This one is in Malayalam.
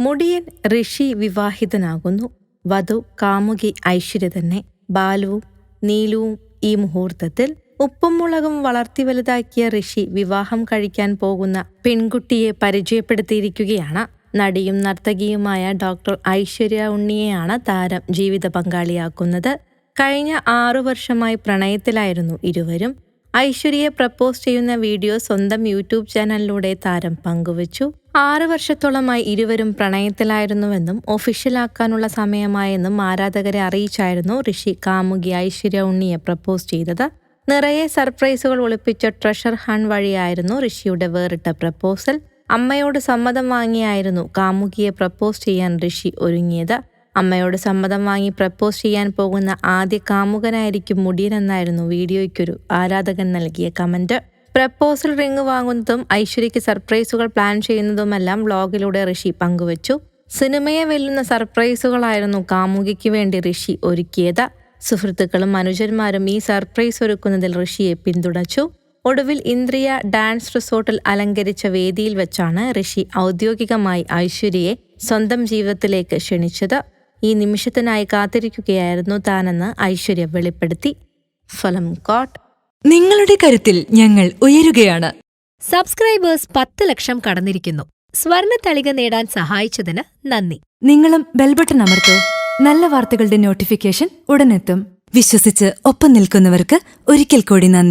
മുടിയൻ ഋഷി വിവാഹിതനാകുന്നു. വധു കാമുകി ഐശ്വര്യ തന്നെ ബാലുവും നീലുവും ഈ മുഹൂർത്തത്തിൽ ഉപ്പും മുളകും വളർത്തി വലുതാക്കിയ ഋഷി വിവാഹം കഴിക്കാൻ പോകുന്ന പെൺകുട്ടിയെ പരിചയപ്പെടുത്തിയിരിക്കുകയാണ്. നടിയും നർത്തകിയുമായ ഡോക്ടർ ഐശ്വര്യ ഉണ്ണിയെയാണ് താരം ജീവിത പങ്കാളിയാക്കുന്നത്. കഴിഞ്ഞ ആറു വർഷമായി പ്രണയത്തിലായിരുന്നു ഇരുവരും. ഐശ്വര്യയെ പ്രപ്പോസ് ചെയ്യുന്ന വീഡിയോ സ്വന്തം യൂട്യൂബ് ചാനലിലൂടെ താരം പങ്കുവച്ചു. ആറ് വർഷത്തോളമായി ഇരുവരും പ്രണയത്തിലായിരുന്നുവെന്നും ഒഫീഷ്യലാക്കാനുള്ള സമയമായെന്നും ആരാധകരെ അറിയിച്ചായിരുന്നു ഋഷി കാമുകി ഐശ്വര്യ ഉണ്ണിയെ പ്രപ്പോസ് ചെയ്തത്. നിറയെ സർപ്രൈസുകൾ ഒളിപ്പിച്ച ട്രഷർ ഹൺ വഴിയായിരുന്നു ഋഷിയുടെ വേറിട്ട പ്രപ്പോസൽ. അമ്മയോട് സമ്മതം വാങ്ങിയായിരുന്നു കാമുകിയെ പ്രപ്പോസ് ചെയ്യാൻ ഋഷി ഒരുങ്ങിയത്. അമ്മയോട് സമ്മതം വാങ്ങി പ്രപ്പോസ് ചെയ്യാൻ പോകുന്ന ആദ്യ കാമുകനായിരിക്കും മുടിയനെന്നായിരുന്നു വീഡിയോയ്ക്കൊരു ആരാധകൻ നൽകിയ കമന്റ്. പ്രപ്പോസൽ റിങ് വാങ്ങുന്നതും ഐശ്വര്യയ്ക്ക് സർപ്രൈസുകൾ പ്ലാൻ ചെയ്യുന്നതുമെല്ലാം വ്ളോഗിലൂടെ ഋഷി പങ്കുവച്ചു. സിനിമയെ വെല്ലുന്ന സർപ്രൈസുകളായിരുന്നു കാമുകിക്ക് വേണ്ടി ഋഷി ഒരുക്കിയത്. സുഹൃത്തുക്കളും അനുജന്മാരും ഈ സർപ്രൈസ് ഒരുക്കുന്നതിൽ ഋഷിയെ പിന്തുണച്ചു. ഒടുവിൽ ഇന്ദ്രിയ ഡാൻസ് റിസോർട്ടിൽ അലങ്കരിച്ച വേദിയിൽ വെച്ചാണ് ഋഷി ഔദ്യോഗികമായി ഐശ്വര്യയെ സ്വന്തം ജീവിതത്തിലേക്ക് ക്ഷണിച്ചത്. ഈ നിമിഷത്തിനായി കാത്തിരിക്കുകയായിരുന്നു താനെന്ന് ഐശ്വര്യ വെളിപ്പെടുത്തി. ഫലം കോട്ട്. നിങ്ങളുടെ കരുത്തിൽ ഞങ്ങൾ ഉയരുകയാണ്. സബ്സ്ക്രൈബേഴ്സ് പത്ത് ലക്ഷം കടന്നിരിക്കുന്നു. സ്വർണ തളിക നേടാൻ സഹായിച്ചതിന് നന്ദി. നിങ്ങളും ബെൽബട്ടൺ അമർത്തോ. നല്ല വാർത്തകളുടെ നോട്ടിഫിക്കേഷൻ ഉടനെത്തും. വിശ്വസിച്ച് ഒപ്പം നിൽക്കുന്നവർക്ക് ഒരിക്കൽ കൂടി നന്ദി.